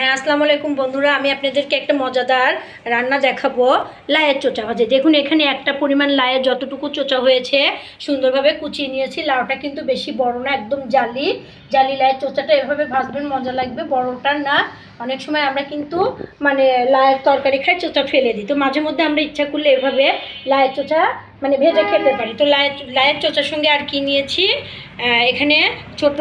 হ্যাঁ আসসালামু আলাইকুম বন্ধুরা, আমি আপনাদেরকে একটা মজাদার রান্না দেখাবো, লায়ের চোচা ভাজে। দেখুন, এখানে একটা পরিমাণ লায়ের যতটুকু চোচা হয়েছে, সুন্দরভাবে কুচিয়ে নিয়েছি। লাউটা কিন্তু বেশি বড় না, একদম জালি জালি লায়ের চোচাটা এভাবে ভাজবেন, মজা লাগবে। বড়টা না, অনেক সময় আমরা কিন্তু মানে লায়ের তরকারি খাই, চোচা ফেলে দিই। তো মাঝে মধ্যে আমরা ইচ্ছা করলে এভাবে লায়ের চোচা মানে ভেজে খেতে পারি। তো লায়ের লায়ের চোচার সঙ্গে আর কি নিয়েছি? এখানে ছোট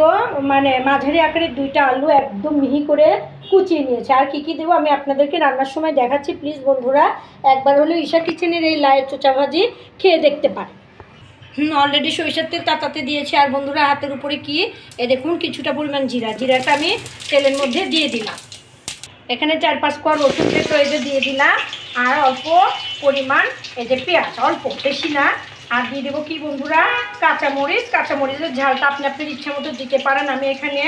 মানে মাঝারি আকারের দুইটা আলু একদম মিহি করে কুচিয়ে নিয়েছে। আর কি কি দেবো আমি আপনাদেরকে রান্নার সময় দেখাচ্ছি। প্লিজ বন্ধুরা, একবার হলেও ঈশা কিচেনের এই লায়ের চোচা ভাজি খেয়ে দেখতে পারেন। অলরেডি সরিষার তেল তাতাতে দিয়েছি। আর বন্ধুরা, হাতের উপরে কি? এ দেখুন, কিছুটা পরিমাণ জিরা। জিরাটা আমি তেলের মধ্যে দিয়ে দিলাম। এখানে চার পাঁচ কোয়া রসুন থেতো এই যে দিয়ে দিলাম। আর অল্প পরিমাণ এই যে পেঁয়াজ, অল্প, বেশি না। আর দিয়ে দেবো কি বন্ধুরা? কাঁচামরিচ। কাঁচামরিচের ঝালটা আপনি আপনার ইচ্ছা মতো দিতে পারেন। আমি এখানে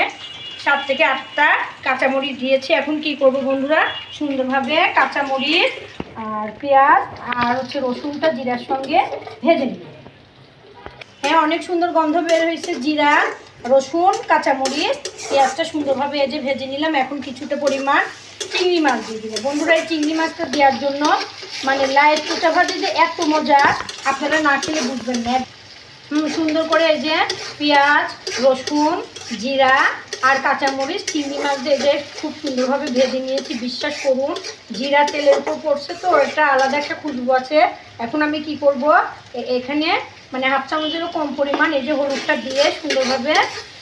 সাত থেকে আটটা কাঁচামরিচ দিয়েছি। এখন কি করব বন্ধুরা? সুন্দরভাবে কাঁচামরিচ আর পেঁয়াজ আর হচ্ছে রসুনটা জিরার সঙ্গে ভেজে নিব। হ্যাঁ অনেক সুন্দর গন্ধ বের হয়েছে। জিরা, রসুন, কাঁচামরিচ, পেঁয়াজটা সুন্দরভাবে এই যে ভেজে নিলাম। এখন কিছুটা পরিমাণ চিংড়ি মাছ দিয়ে দিলে বন্ধুরা, এই চিংড়ি মাছটা দেওয়ার জন্য মানে লাইট চোটা ভাজি যে এত মজা, আপনারা না খেলে বুঝবেন না। সুন্দর করে এই যে পেঁয়াজ, রসুন, জিরা আর কাঁচামরিচ, চিংড়ি মাছ দিয়ে যে খুব সুন্দরভাবে ভেজে নিয়েছি, বিশ্বাস করুন। জিরা তেলের উপর পড়ছে তো এটা আলাদা একটা খুশবু আছে। এখন আমি কি করব? এখানে মানে হাফ চামচেরও কম পরিমাণ এই যে হলুদটা দিয়ে সুন্দরভাবে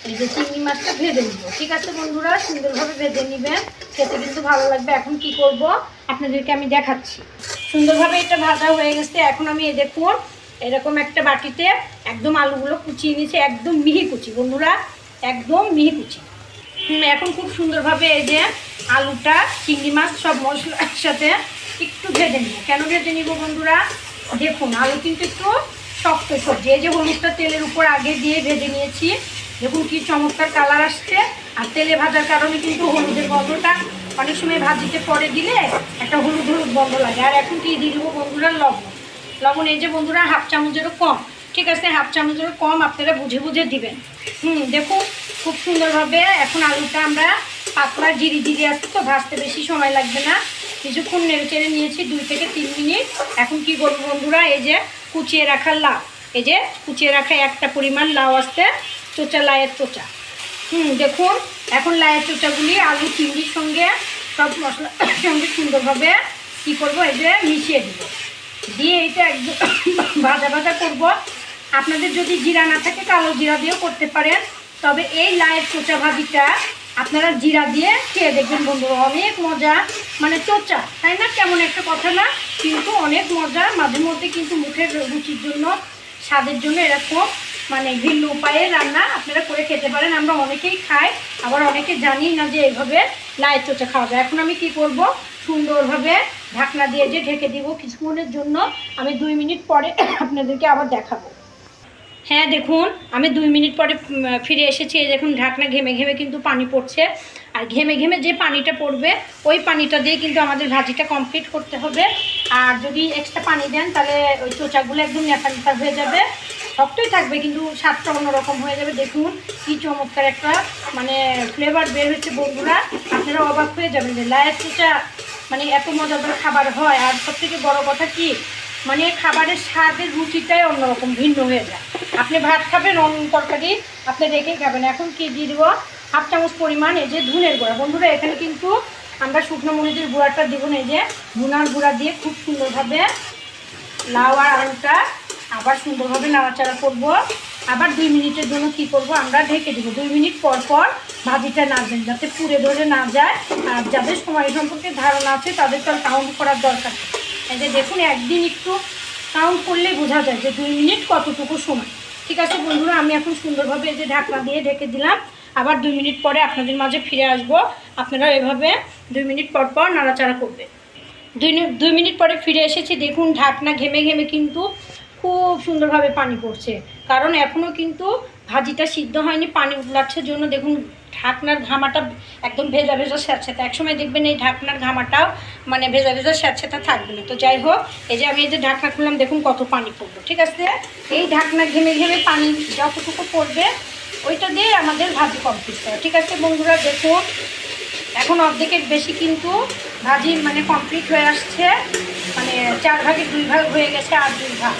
এই যে চিংড়ি মাছটা ভেজে নিব। ঠিক আছে বন্ধুরা? সুন্দরভাবে ভেজে নেবেন। খেতে কিন্তু ভালো লাগবে। এখন কি করব? আপনাদেরকে আমি দেখাচ্ছি। সুন্দরভাবে এটা ভাজা হয়ে গেছে। এখন আমি এই দেখুন, এরকম একটা বাটিতে একদম আলুগুলো কুচিয়ে নিয়েছি, একদম মিহি কুচি। বন্ধুরা, একদম মিহি কুচি। এখন খুব সুন্দরভাবে এই যে আলুটা, চিংড়ি মাছ, সব মশলার সাথে একটু ভেজে নিব। কেন ভেজে নিব বন্ধুরা? দেখুন, আলু কিন্তু একটু শক্ত সবজি। এই যে হলুদটা তেলের উপর আগে দিয়ে ভেজে নিয়েছি। দেখুন কি চমৎকার কালার আসছে। আর তেলে ভাজার কারণে কিন্তু হলুদের গন্ধটা অনেক সময় ভাজিতে পরে দিলে একটা হলুদ হলুদ গন্ধ লাগে। আর এখন কি দিয়ে দেবো বন্ধুরা লবণ। লবণ এই যে বন্ধুরা, হাফ চামচেরও কম। ঠিক আছে, হাফ চামচেরও কম আপনারা বুঝে বুঝে দিবেন। হুম, দেখুন, খুব সুন্দরভাবে এখন আলুটা আমরা পাতলা জিরি জিরি আসছে তো, ভাজতে বেশি সময় লাগবে না। কিছুক্ষণ নেড়ে চেড়ে নিয়েছি, দুই থেকে তিন মিনিট। এখন কি করব বন্ধুরা, এই যে কুচিয়ে রাখা লাউ, এই যে কুচিয়ে রাখা একটা পরিমাণ লাউ আসতে চোচা লায়ের চোচা। হুম, দেখুন, এখন লায়ের চোচাগুলি আলু চিংড়ির সঙ্গে সব মশলার সঙ্গে সুন্দরভাবে কী করব, এই যে মিশিয়ে দেবো। দিয়ে এটা একদম ভাজা ভাজা করব। আপনাদের যদি জিরা না থাকে কালো জিরা দিয়েও করতে পারেন। তবে এই লায়ের চোচা ভাজিটা আপনারা জিরা দিয়ে খেয়ে দেখবেন বন্ধুরা। অনেক মজা মানে চোচা, তাই না? কেমন একটা কথা না? কিন্তু অনেক মজা, মাঝে মধ্যে কিন্তু মুখের রুচির জন্য, স্বাদের জন্য এরকম মানে ভিন্ন উপায়ে রান্না আপনারা করে খেতে পারেন। আমরা অনেকেই খাই, আবার অনেকে জানি না যে এইভাবে লায়ের চোচা খাওয়া যায়। এখন আমি কি করব? সুন্দরভাবে ঢাকনা দিয়ে যে ঢেকে দিব, কিছুক্ষণের জন্য আমি দুই মিনিট পরে আপনাদেরকে আবার দেখাবো। হ্যাঁ দেখুন, আমি দুই মিনিট পরে ফিরে এসেছি। এই দেখুন, ঢাকনা ঘেমে ঘেমে কিন্তু পানি পড়ছে। আর ঘেমে ঘেমে যে পানিটা পড়বে, ওই পানিটা দিয়ে কিন্তু আমাদের ভাজিটা কমপ্লিট করতে হবে। আর যদি এক্সট্রা পানি দেন, তাহলে ওই চোচাগুলো একদম নেতা নেতা হয়ে যাবে। শক্তই থাকবে, কিন্তু স্বাদটা অন্যরকম হয়ে যাবে। দেখুন, কি চমৎকার একটা মানে ফ্লেভার বের হচ্ছে বন্ধুরা। আপনারা অবাক হয়ে যাবেন যে লায়ের চোচা মানে এত মজাদার খাবার হয়। আর সবথেকে বড় কথা কি মানে খাবারের স্বাদের রুচিটাই অন্যরকম, ভিন্ন হয়ে যায়। আপনি ভাত খাবেন, অন্য তরকারি আপনি রেখেই খাবেন। এখন কি দিয়ে দেবো? হাফ চামচ পরিমাণ এই যে ধুনের গুঁড়া। বন্ধুরা, এখানে কিন্তু আমরা শুকনো মরিচের গুঁড়াটা দিব এই যে ধুনার গুঁড়া দিয়ে খুব সুন্দরভাবে লাউ আর আলুটা আবার সুন্দরভাবে নাড়াচাড়া করব। আবার দুই মিনিটের জন্য কি করব? আমরা ঢেকে দেবো। দুই মিনিট পর পর ভাজিটা না নাড়বেন যাতে পুড়ে ধরে না যায়। আর যাদের সময় সম্পর্কে ধারণা আছে তাদের তো আর কাউন্ট করার দরকার। এই যে দেখুন, একদিন একটু কাউন্ট করলেই বোঝা যায় যে দুই মিনিট কতটুকু সময়। ঠিক আছে বন্ধুরা, আমি এখন সুন্দরভাবে এই যে ঢাকনা দিয়ে ঢেকে দিলাম। আবার দুই মিনিট পরে আপনাদের মাঝে ফিরে আসব। আপনারা এভাবে দুই মিনিট পর পর নাড়াচাড়া করবে দুই দুই মিনিট পরে ফিরে এসেছি। দেখুন, ঢাকনা ঘেমে ঘেমে কিন্তু খুব সুন্দরভাবে পানি পড়ছে। কারণ এখনও কিন্তু ভাজিটা সিদ্ধ হয়নি, পানি উতলাচ্ছে জন্য। দেখুন ঢাকনার ঘামাটা একদম ভেজা ভেজা স্যাঁতস্যাঁতে একসময় দেখবেন এই ঢাকনার ঘামাটাও মানে ভেজা ভেজা স্যাঁতস্যাঁতে থাকবে না। তো যাই হোক, এই যে আমি এই যে ঢাকনা খুললাম, দেখুন কত পানি পড়ল ঠিক আছে? এই ঢাকনা ঘেমে ঘেমে পানি যতটুকু পড়বে, ওইটা দিয়ে আমাদের ভাজি কমপ্লিট করে, ঠিক আছে বন্ধুরা? দেখুন, এখন অর্ধেকের বেশি কিন্তু ভাজি মানে কমপ্লিট হয়ে আসছে। মানে চার ভাগের দুই ভাগ হয়ে গেছে আর দুই ভাগ।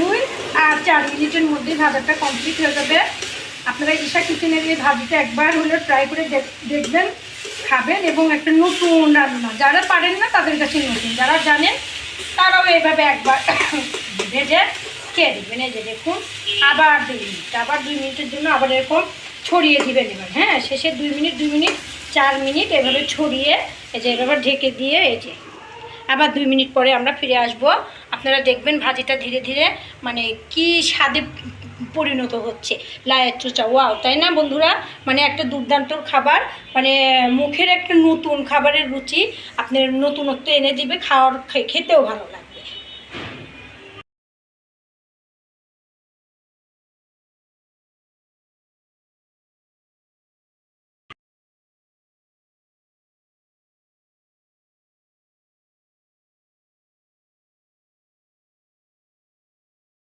দুই আর চার মিনিটের মধ্যেই ভাজাটা কমপ্লিট হয়ে যাবে। আপনারা ঈশা কিচেনের এই ভাজিটা একবার হলেও ট্রাই করে দেখ- দেখবেন, খাবেন এবং একটা নতুন রান্না। যারা পারেন না, তাদের কাছে নতুন। যারা জানেন, তারাও এইভাবে একবার ভেজে খেয়ে দেবেন এই যে দেখুন, আবার দুই মিনিট, আবার দুই মিনিটের জন্য আবার এরকম ছড়িয়ে দিবেন এবার। হ্যাঁ শেষে দুই মিনিট দুই মিনিট, চার মিনিট এভাবে ছড়িয়ে, এই যে এভাবে ঢেকে দিয়ে এই যে আবার দুই মিনিট পরে আমরা ফিরে আসব। আপনারা দেখবেন ভাজিটা ধীরে ধীরে মানে কি স্বাদে পরিণত হচ্ছে। লায়ের চোচা, ওয়াও, তাই না বন্ধুরা? মানে একটা দুর্দান্ত খাবার মানে মুখের একটা নতুন খাবারের রুচি আপনার নতুনত্ব এনে দিবে, খাওয়ার খেতেও ভালো লাগবে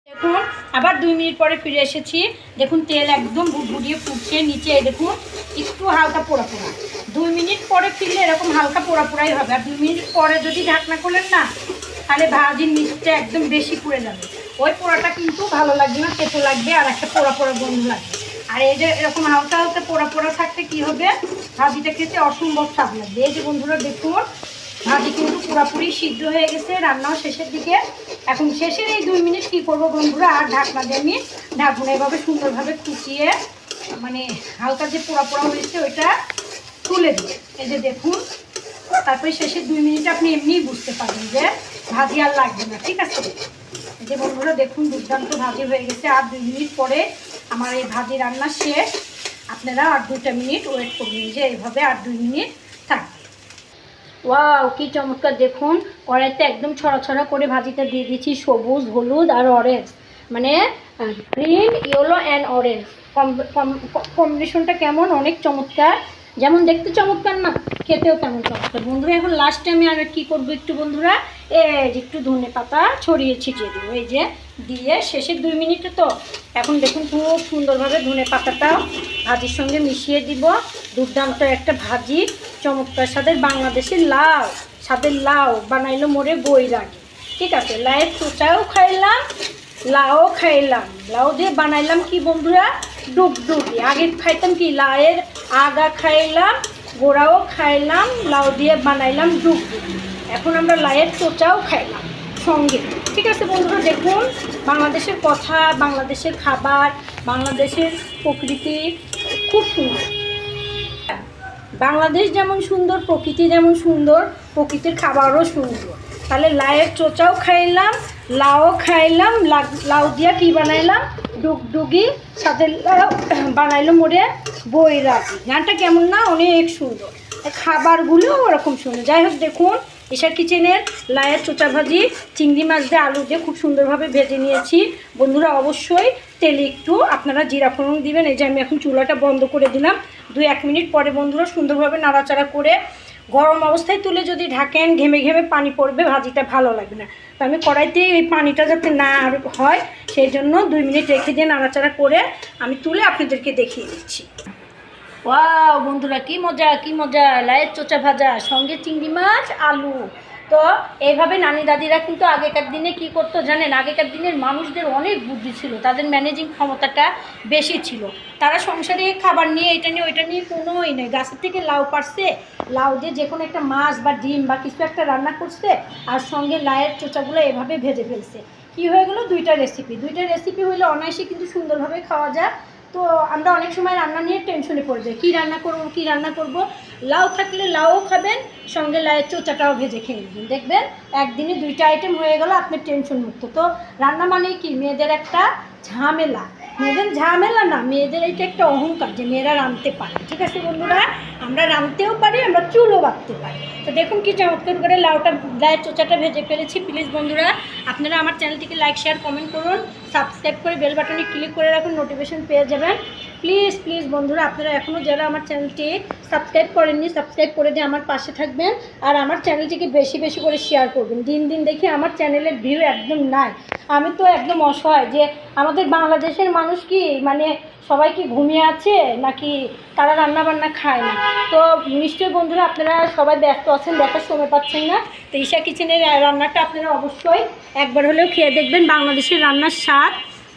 দেখুন, আবার দুই মিনিট পরে ফিরে এসেছি। দেখুন, তেল একদম ভুটভুটিয়ে ফুটছে নিচে দেখুন, একটু হালকা পোড়া পোড়া। দুই মিনিট পরে ফিরলে এরকম হালকা পোড়া পোড়াই হবে। আর দুই মিনিট পরে যদি ঢাকনা করলেন না, তাহলে ভাজির নিচটা একদম বেশি পুড়ে যাবে। ওই পোড়াটা কিন্তু ভালো লাগবে না, তেতো লাগবে আর একটা পোড়া পোড়া গন্ধ লাগবে। আর এই যে এরকম হালকা হালকা পোড়া পোড়া থাকতে কি হবে? ভাজিটা খেতে অসম্ভব স্বাদ লাগবে। এই যে বন্ধুরা, দেখুন ভাজি কিন্তু পুরোপুরি সিদ্ধ হয়ে গেছে, রান্নাও শেষের দিকে। এখন শেষের এই দুই মিনিট কী করব বন্ধুরা? আর ঢাকনা দিয়ে আমি ঢাকনা এভাবে সুন্দরভাবে কুচিয়ে মানে হালকা যে পোড়া পোড়া হয়েছে ওইটা তুলে দিই। এই যে দেখুন, তারপরে শেষের দুই মিনিট আপনি এমনিই বুঝতে পারবেন যে ভাজি আর লাগবে না, ঠিক আছে? এই যে বন্ধুরা, দেখুন দুর্দান্ত ভাজি হয়ে গেছে। আর দুই মিনিট পরে আমার এই ভাজি রান্না শেষ। আপনারা আর দুটা মিনিট ওয়েট করবেন যে এইভাবে আর দুই মিনিট ওয়াও কি চমৎকার। দেখুন, কড়াইতে একদম ছড়া ছড়া করে ভাজিটা দিয়ে দিয়েছি, সবুজ, হলুদ আর অরেঞ্জ মানে গ্রিন ইয়েলো অ্যান্ড অরেঞ্জ কম্বিনেশনটা কেমন? অনেক চমৎকার। যেমন দেখতে চমৎকার না, খেতেও তেমন চমৎকার। বন্ধুরা, এখন লাস্টে আমি আর কি করব একটু বন্ধুরা? এই একটু ধনে পাতা ছড়িয়ে ছিটিয়ে দেবো। এই যে দিয়ে শেষের দুই মিনিটে তো এখন দেখুন খুব সুন্দরভাবে ধনে পাতাটা ভাজির সঙ্গে মিশিয়ে দিব। দুর্দান্ত একটা ভাজি, চমৎকার স্বাদের বাংলাদেশের লাউ, স্বাদের লাউ, বানাইলো মোরে বই রাগে ঠিক আছে, লাউয়ের চোচাও খাইলাম লাউ খাইলাম। লাউ দিয়ে বানাইলাম কি বন্ধুরা? ডুগডুগি আগে খাইতাম কি, লাউয়ের আগা খাইলাম, গোড়াও খাইলাম, লাউ দিয়ে বানাইলাম ডুগডুগি এখন আমরা লাউয়ের চোচাও খাইলাম সঙ্গে। ঠিক আছে বন্ধুরা, দেখুন, বাংলাদেশের কথা, বাংলাদেশের খাবার, বাংলাদেশের প্রকৃতি খুব সুন্দর। বাংলাদেশ যেমন সুন্দর, প্রকৃতি যেমন সুন্দর, প্রকৃতির খাবারও সুন্দর। তাহলে লাউয়ের চোচাও খাইলাম, লাউও খাইলাম, লাউ দিয়া কি বানাইলাম? ডুগডুগি, সাথে বানাইলো মোড়ে বই রাখি গানটা কেমন না, অনেক সুন্দর। খাবারগুলো ওরকম সুন্দর। যাই হোক, দেখুন এশার কিচেনের লায়ের চোচা ভাজি, চিংড়ি মাছ দিয়ে আলু দিয়ে খুব সুন্দরভাবে ভেজে নিয়েছি। বন্ধুরা, অবশ্যই তেলে একটু আপনারা জিরা ফোড়ন দিবেন। এই যে আমি এখন চুলাটা বন্ধ করে দিলাম। দুই এক মিনিট পরে বন্ধুরা সুন্দরভাবে নাড়াচাড়া করে গরম অবস্থায় তুলে যদি ঢাকেন, ঘেমে ঘেমে পানি পড়বে, ভাজিটা ভালো লাগবে না। তো আমি কড়াইতে এই পানিটা যাতে না হয়, সেই জন্য দুই মিনিট রেখে দিয়ে নাড়াচাড়া করে আমি তুলে আপনাদেরকে দেখিয়ে দিচ্ছি। ওয়াও, বন্ধুরা, কি মজা কি মজা। লায়ের চোচা ভাজা, সঙ্গে চিংড়ি মাছ, আলু। তো এইভাবে নানি দাদিরা কিন্তু আগেকার দিনে কি করতো জানেন? আগেকার দিনের মানুষদের অনেক বুদ্ধি ছিল, তাদের ম্যানেজিং ক্ষমতাটা বেশি ছিল। তারা সংসারে খাবার নিয়ে, এটা নিয়ে, ওইটা নিয়ে কোনোই নেই। গাছের থেকে লাউ পারছে লাউ দিয়ে যে কোনো একটা মাছ বা ডিম বা কিছু একটা রান্না করছে, আর সঙ্গে লায়ের চোচাগুলো এভাবে ভেজে ফেলছে। কি হয়ে গেলো? দুইটা রেসিপি দুইটা রেসিপি হইলে অনায়াসে কিন্তু সুন্দরভাবে খাওয়া যায়। তো আমরা অনেক সময় রান্না নিয়ে টেনশনে পড়ে যাই। কী রান্না করব, কী রান্না করব? লাউ থাকলে লাউও খাবেন, সঙ্গে লাউয়ের চোচাটাও ভেজে খেয়ে নেবেন। দেখবেন একদিনে দুইটা আইটেম হয়ে গেল আপনার টেনশন মুক্ত। তো রান্না মানে কি? মেয়েদের একটা ঝামেলা। মেয়েদের ঝামেলা না, মেয়েদের এটা একটা অহংকার যে মেয়েরা রাঁধতে পারে। ঠিক আছে বন্ধুরা? আমরা রাঁধতেও পারি, আমরা চুলও বাঁধতে পারি। তো দেখুন কি চমৎকার করে লাউটা লাউয়ের চোচাটা ভেজে ফেলেছি। প্লিজ বন্ধুরা, আপনারা আমার চ্যানেলটিকে লাইক শেয়ার কমেন্ট করুন। সাবস্ক্রাইব করে বেল বাটনে ক্লিক করে রাখুন নোটিফিকেশন পেয়ে যাবেন। প্লিজ প্লিজ বন্ধুরা, আপনারা এখনও যারা আমার চ্যানেলটি সাবস্ক্রাইব করেননি সাবস্ক্রাইব করে দিয়ে আমার পাশে থাকবেন আর আমার চ্যানেলটিকে বেশি বেশি করে শেয়ার করবেন। দিন দিন দেখি আমার চ্যানেলের ভিউ একদম নাই। আমি তো একদম অসহায় যে আমাদের বাংলাদেশের মানুষ কি? মানে সবাই কি ঘুমিয়ে আছে নাকি তারা রান্না বান্না খায় না? তো নিশ্চয়ই বন্ধুরা আপনারা সবাই ব্যস্ত আছেন, দেখার সময় পাচ্ছেন না। তো ঈশা কিচেনের রান্নাটা আপনারা অবশ্যই একবার হলেও খেয়ে দেখবেন। বাংলাদেশের রান্নার স্বাদ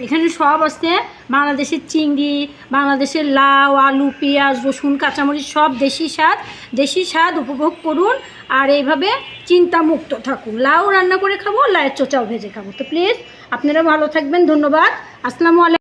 এখানে সব আছে। বাংলাদেশের চিংড়ি, বাংলাদেশের লাউ, আলু, পেঁয়াজ, রসুন, কাঁচামরিচ, সব দেশি স্বাদ। দেশি স্বাদ উপভোগ করুন আর এইভাবে চিন্তামুক্ত থাকুন। লাউ রান্না করে খাব, লাউয়ের চোচাও ভেজে খাব। তো প্লিজ আপনারা ভালো থাকবেন। ধন্যবাদ। আসসালামু আলাইকুম।